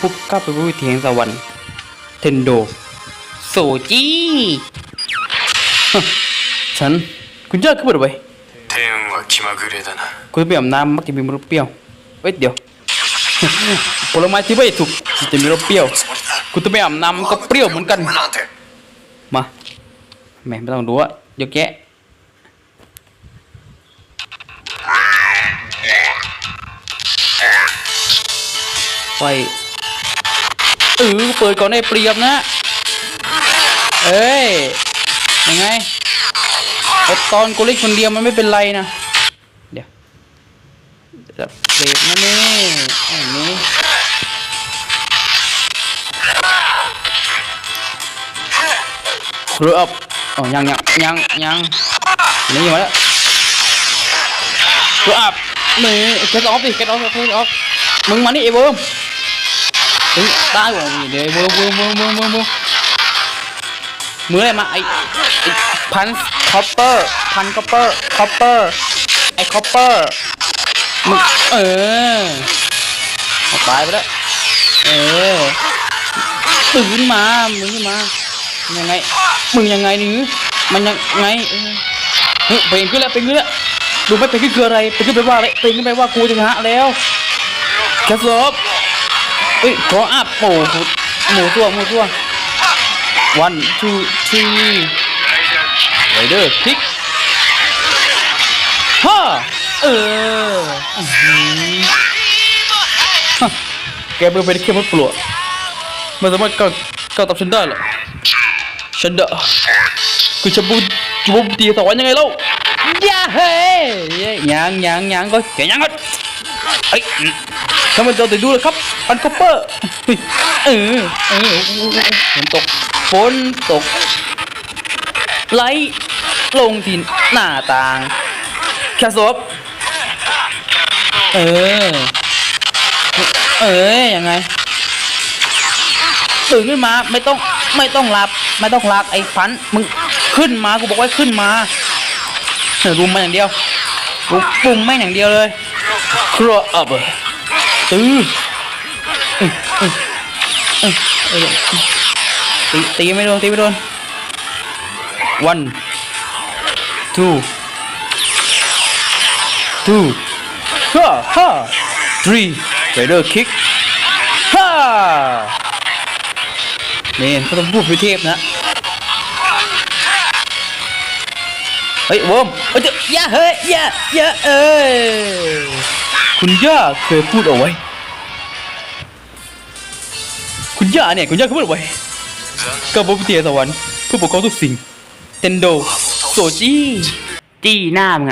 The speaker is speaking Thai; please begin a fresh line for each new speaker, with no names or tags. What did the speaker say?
ปุ๊บก้าไปรู้เทียงสวรรค์เทนโดโซจีฉันคุณจะขึ้น
ไปไหมเทีง
คุณไปอาบน้ำมักจะมีมรสเปรี้ยวเว้ยเดี๋ยวผลไม้ที่ไม่ถูกจะมีรสเปรี้ยว คุณจะไปอาบน้ำก็เปรี้ยวเหมือนกัน มาแหมไม่ต้องดูอ่ายกแยะไป ออเปิดก่อนได้เปรียบนะเอ้ยยังไงอตอนกูเล่นคนเดียวมันไม่เป็นไรนะเดี๋ยวจะเบรกนะนี่อันนี้ครูอัพอ๋อยังยังยังยังนี่มาแล้วครูอัพนี่แคทออฟดิแคทออฟแคทออฟมึงมานี่ไอ้เวิร์ม ถึงตายว่ะเดี๋ยวเวิร์มเวิร์มเวิร์มเวิร์มเวิร์มเวิร์มมืออะไรมาไอ้ไอพันคอปเปอร์พันคอปเปอร์คอปเปอร์ไอ้คอปเปอร์มึงเออตายไปแล้วเออตื่นมามึงขึ้นมายังไงมึงยังไงนี่มันยังไงเออเฮ้ยเป็นขึ้นแล้วเป็นขึ้นแล้วดูไม่เป็นขึ้นคืออะไรเป็นขึ้นไปว่าอะไรเป็นขึ้นไปว่ากูจะชนะแล้วแคสซอบ เฮ้ยขออัพโอ้หหมูตัวหมูตัว one two three ไรเดอร์พิกฮ่าเอออื้อหือฮะแกเป็นไปได้แค่มัดปลวกไม่สามารถก้าวก้าวตามฉันได้หรอฉันเดะคือฉันบูจูบตีสวรรค์ยังไงเล่าย่าเฮ้ยยังยังยังก็แกยังก็เฮ้ย ทำไมเราถึงดูเลยครับปันคอปเปอร์เฮ้ยเออเออฝนตกฝนตกไหลลงที่หน้าต่างแค่ศพเออ เออยังไงตื่นขึ้นมาไม่ต้องไม่ต้องหลับ ไม่ต้องหลับไอ้ฟันมึงขึ้นมากูบอกว่าขึ้นมาเออรุมมาอย่างเดียวกูปุ่มไม่อย่างเดียวเลยครัวอับ ตื้อตีตีไม่โดนตีไม่โดน one two two ha ha three rider kick ha นี่เขาต้องพูดพิเทพนะ เฮ้ยโวมเอ้ยเยอย่าเฮ้ยอย่าอย่าเอ้ย คุณย่าเคยพูดเอาไว้ คุณย่าเนี่ยคุณย่าเคยพูดเอาไว้กับบุพเตียสวรรค์ผู้ปกครองทุกสิ่งเทนโดโซจีจี้หน้ามึงอะ